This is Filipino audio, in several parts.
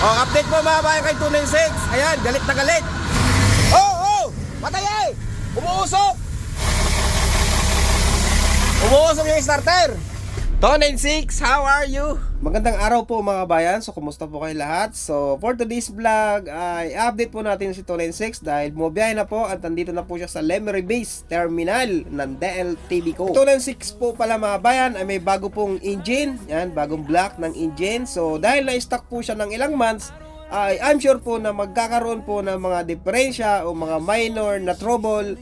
Oh, update po mga bayan kay 296. Ayan, galit na galit. Oh, oh! Patay eh! Umuusok! Umuusok yung starter. 296, how are you? Magandang araw po mga bayan. So, kumusta po kayo lahat? So, for today's vlog, ay update po natin si 296 dahil bumabiyahe na po at nandito na po siya sa Lemery Base Terminal ng DLTV ko. 296 po pala mga bayan ay may bago pong engine. Yan, bagong block ng engine. So, dahil na-stock po siya ng ilang months, ay I'm sure po na magkakaroon po ng mga diferensya o mga minor na trouble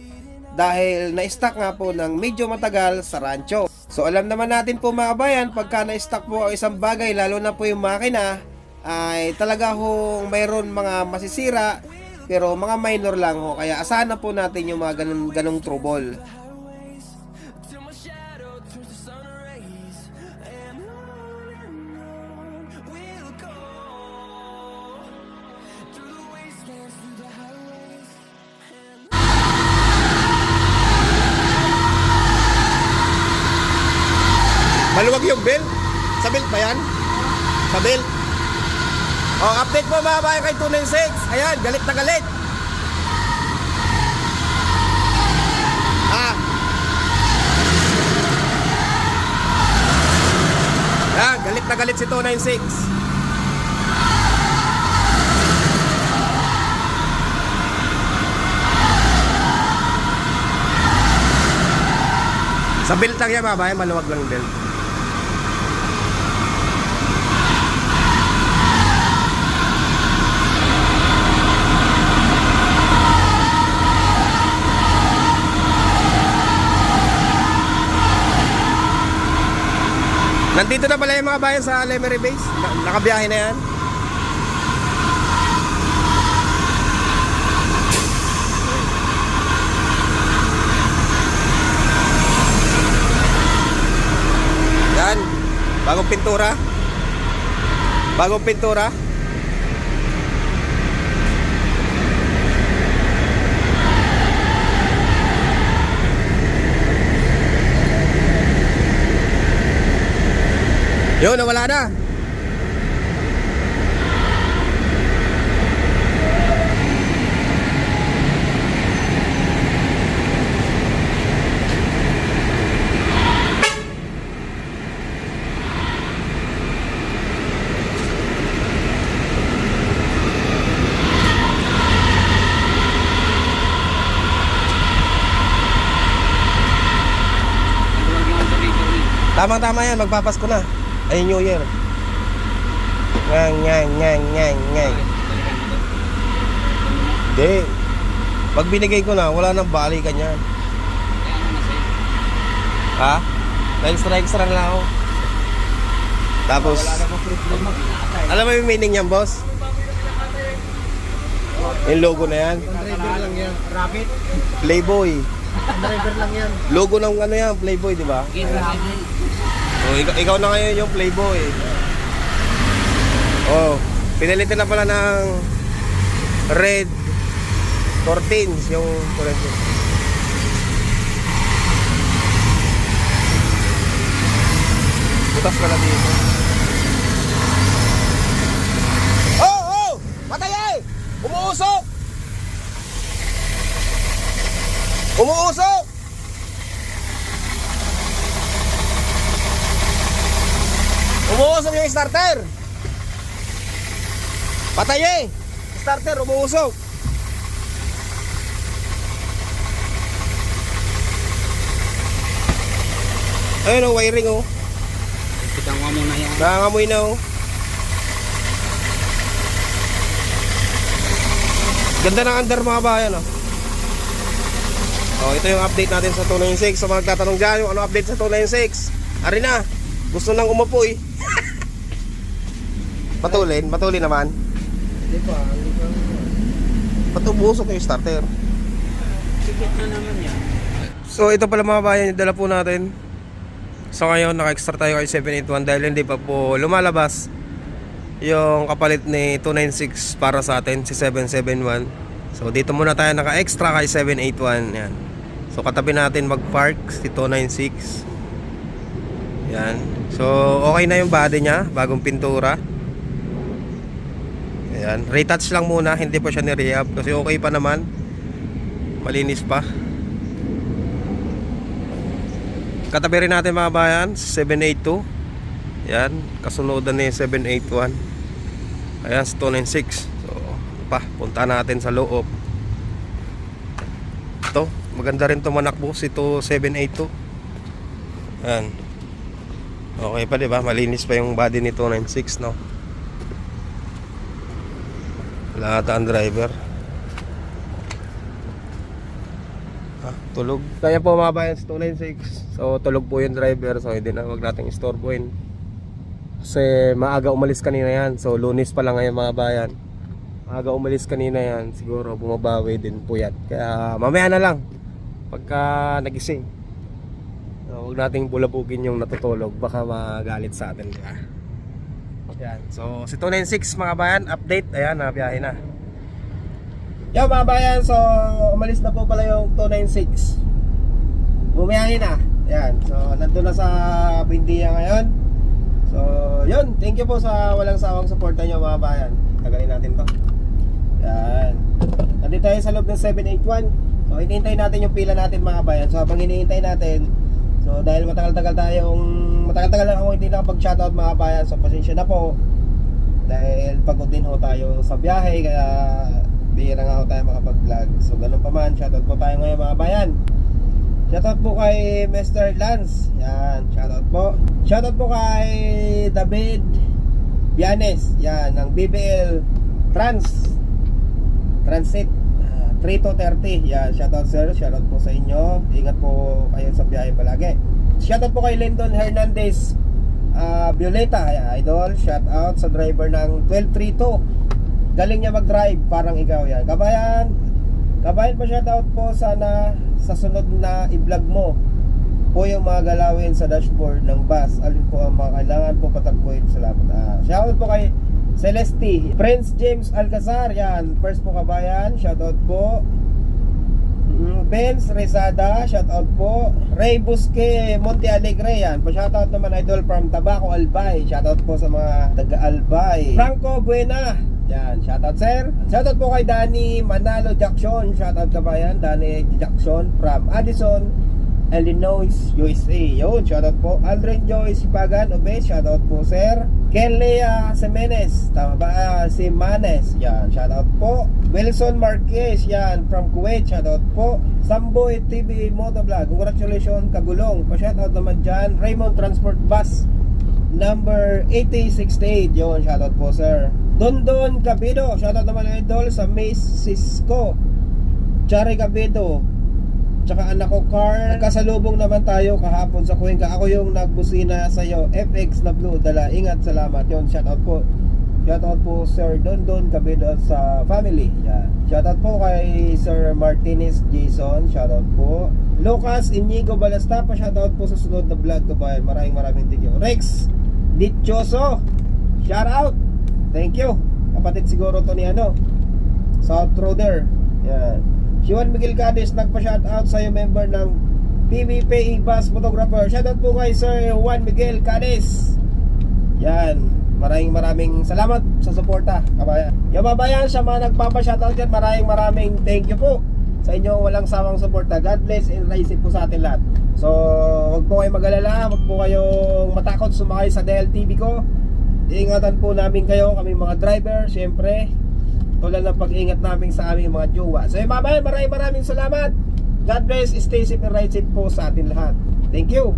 dahil na-stock nga po ng medyo matagal sa rancho. So alam naman natin po mga bayan, pagka na-stock po ang isang bagay, lalo na po yung makina, ay talaga hong mayroon mga masisira, pero mga minor lang ho. Kaya asahan na po natin yung mga ganun, ganung trouble. Maluwag yung belt? Sa belt ba yan? Sa belt? Oh, update po mga bayan kay 296. Ayan, galit na galit. Ah. Ah, galit na galit si 296. Sa belt lang yan bayan, maluwag lang yung Nandito na pala yung mga bayan sa Lemery Base. Na- nakabiyahe na yan. Yan. Bagong pintura. Bagong pintura. Yun, nawala na. Tamang-tama yan, magpapasko na. Ay, New Year. Ngang, ngang, ngang, ngang, ngang. Hindi. Pag binigay ko na, wala nang balikan yan. Ha? Na-extra-extra na lang ako. Tapos, alam mo yung meaning niyan, boss? Yung logo na yan. Driver lang yan. Rabbit. Playboy. Driver lang yan. Logo ng ano yan, Playboy, di ba? Oh, ikaw, ikaw na ngayon yung playboy. Oh, pinalitan na pala ng red curtains yung kulay. Butas pala dito. Oh, oh! Patay eh! Umuusok! Umuusok! Umuusok yung starter. Patay eh. Starter, umuusok. Ayun oh, wiring oh. Pitang mo muna yan. Nangangamoy na oh. Ganda ng under mga bayan oh. Oh, ito yung update natin sa 296. Sa mga nagtatanong dyan, yung ano update sa 296. Ari na, gusto nang umupo eh. Patulin, patulin naman. Hindi pa. Hindi pa. Patubusok yung starter. Sikit na naman yan. So ito pala mga bayan, yung dala po natin. So ngayon naka-extra tayo kay 781 dahil hindi pa po lumalabas yung kapalit ni 296 para sa atin, si 771. So dito muna tayo naka-extra kay 781. Yan. So katabi natin mag-park si 296. Yan. So okay na yung body niya, bagong pintura. Ayan, retouch lang muna, hindi pa siya ni-rehab kasi okay pa naman. Malinis pa. Katabi rin natin mga bayan, 782. Yan, kasunodan ni 781. Ayan, 296. So, pa, punta natin sa loob. Ito, maganda rin to manakbo si 2782. Ayan. Okay pa 'di ba? Malinis pa yung body ni 296, no? Wala ata ang driver. Ah, tulog. Kaya po mga bayan sa 296. So tulog po yung driver. So hindi na wag nating istorbohin. Kasi maaga umalis kanina yan. So lunis pa lang ngayon mga bayan. Maaga umalis kanina yan. Siguro bumabawi din po yan. Kaya mamaya na lang. Pagka nagising. So, huwag nating bulabugin yung natutulog. Baka magalit sa atin. Di ba? Yan. So, si 296 mga bayan, update. Ayan, nabiyahe na. Yo mga bayan, so umalis na po pala yung 296. Bumiyahe na. Yan. So, nandun na sa Bindiya ngayon. So, yun. Thank you po sa walang sawang suporta nyo mga bayan. Tagalin natin to. Yan. Nandito tayo sa loob ng 781. So, hinihintay natin yung pila natin mga bayan. So, habang hinihintay natin, so dahil matagal-tagal tayong matagal-tagal lang ako hindi nakapag-shoutout mga bayan. So, pasensya na po. Dahil pagod din ho tayo sa biyahe kaya bihira nga ho tayo makapag-vlog. So, ganun pa man. Shoutout po tayo ngayon mga bayan. Shoutout po kay Mr. Lance. Yan, shoutout po. Shoutout po kay David Bianes. Yan, ng BBL Trans Transit ah, 3 to 30. Yan, shoutout sir. Shoutout po sa inyo. Ingat po kayo sa biyahe palagi. Shoutout po kay Lyndon Hernandez ah, Violeta. Idol. Shoutout sa driver ng 1232. Galing niya mag-drive. Parang ikaw yan. Kabayan, Kabayan pa shoutout po sana sa sunod na i-vlog mo po yung mga galawin sa dashboard ng bus. Alin po ang mga kailangan po patakbuhin. Salamat. Ah, shoutout po kay Celeste. Prince James Alcazar. Yan. First po kabayan. Shoutout po. Mm, Benz Rezada, shoutout po. Ray Busque, Monte Alegre, yan. Pa-shoutout naman idol from Tabaco Albay. Shoutout po sa mga taga Albay. Franco Buena, yan. Shoutout sir. Shoutout po kay Danny Manalo Jackson. Shoutout ka ba yan? Danny Jackson from Addison, Illinois, USA. Yun, shoutout po. Aldrin Joyce Pagan Obey, shoutout po sir. Ken Lea Semenes, tama ba? Ah, si Manes, yan, shoutout po. Wilson Marquez, yan, from Kuwait, shoutout po. Samboy TV Motovlog, congratulations, kagulong. Pa-shoutout naman dyan. Raymond Transport Bus, number 8068, yun, shoutout po sir. Dondon Cabido, shoutout naman idol sa Mace Cisco. Chari Cabido, Tsaka anak ko car Kasalubong naman tayo kahapon sa Cuenca Ako yung nagbusina sa'yo. FX na blue Dala. Ingat salamat. Yun shoutout po. Shoutout po Sir Don Don Cabido sa family. Yeah. Shoutout po kay Sir Martinez Jason. Shoutout po. Lucas Inigo Balasta pa Shoutout po sa sunod na vlog kabayan Maraming maraming thank you. Rex Dichoso. Shoutout. Thank you. Kapatid siguro to ni ano South Roader Yan Juan Miguel Cades nagpa-shoutout sa iyo member ng PVPE Bus Photographer. Shoutout po kay Sir Juan Miguel Cades. Yan. Maraming maraming salamat sa suporta, kabayan. Yung babayan sa mga nagpapa-shoutout dyan, maraming maraming thank you po sa inyong walang sawang suporta. God bless and rise po sa atin lahat. So, wag po kayong mag-alala, wag po kayong matakot sumakay sa DLTV ko. Iingatan po namin kayo, kami mga driver, syempre. Tulad ng pag-ingat namin sa aming mga jowa. So, yung mga bayan, maraming maraming salamat. God bless, stay safe and ride safe po sa atin lahat. Thank you.